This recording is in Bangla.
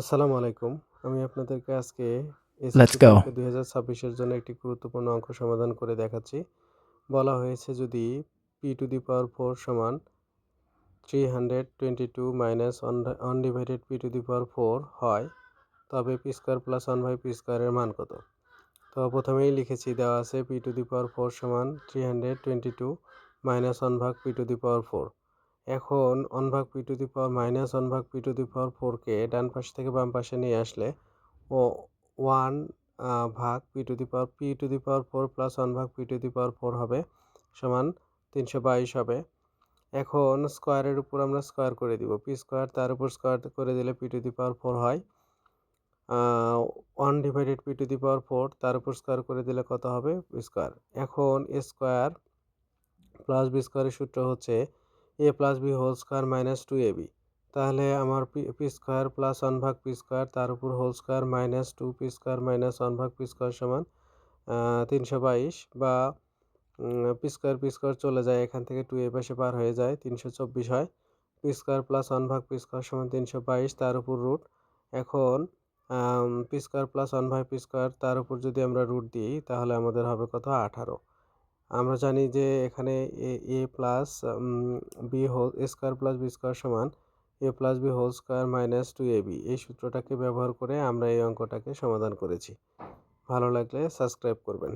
আসসালামু আলাইকুম। আমি আপনাদেরকে আজকে. পরীক্ষা ২০২৬ এর জন্য একটি গুরুত্বপূর্ণ অঙ্ক সমাধান করে দেখাচ্ছি। বলা হয়েছে যদি p টু দি পাওয়ার 4 সমান 322 minus one one divided p to the power 4 হয়, তবে p square plus 1 by p স্কয়ারের মান কত? তো প্রথমেই লিখেছি দেওয়া আছে p টু দি পাওয়ার 4 সমান 322 মাইনাস 1 ভাগ p টু দি পাওয়ার 4 এখন 1 ভাগ p to the power minus 1 ভাগ p টু দি পাওয়ার 4 কে ডান পাশ থেকে বাম পাশে নিয়ে আসলে ও ওয়ান ভাগ P to the power P to the power four plus 1 ভাগ p to the power four হবে সমান 322 হবে। এখন স্কোয়ারের উপর আমরা স্কোয়ার করে দিব। পি স্কোয়ার তার উপর স্কোয়ার করে দিলে P to the power four হয়। 1 divided P to the power four তার উপর স্কোয়ার করে দিলে কত হবে? স্কোয়ার এখন স্কয়ার প্লাস বি স্কয়ারের সূত্র হচ্ছে a plus b whole square minus 2ab তাহলে আমার p স্কয়ার প্লাস 1 ভাগ p স্কয়ার, তার উপর whole square minus 2p square minus 1 ভাগ p স্কয়ার সমান, আ 322 বা p স্কয়ার p স্কয়ার চলে যায়, এখান থেকে 2 এই পাশে পার হয়ে যায় 324 হয়। p স্কয়ার প্লাস 1 ভাগ p স্কয়ার সমান 322 তার উপর রুট এখন p স্কয়ার প্লাস 1 ভাগ p স্কয়ার, তার উপর যদি আমরা রুট দিই, তাহলে আমাদের হবে কত? 18 আমরা জানি যে এখানে A plus B whole square plus B square সমান, A plus B whole square minus two A B এই সূত্রটাকে ব্যবহার করে আমরা এই অঙ্কটাকে সমাধান করেছি। ভালো লাগলে সাবস্ক্রাইব করবেন।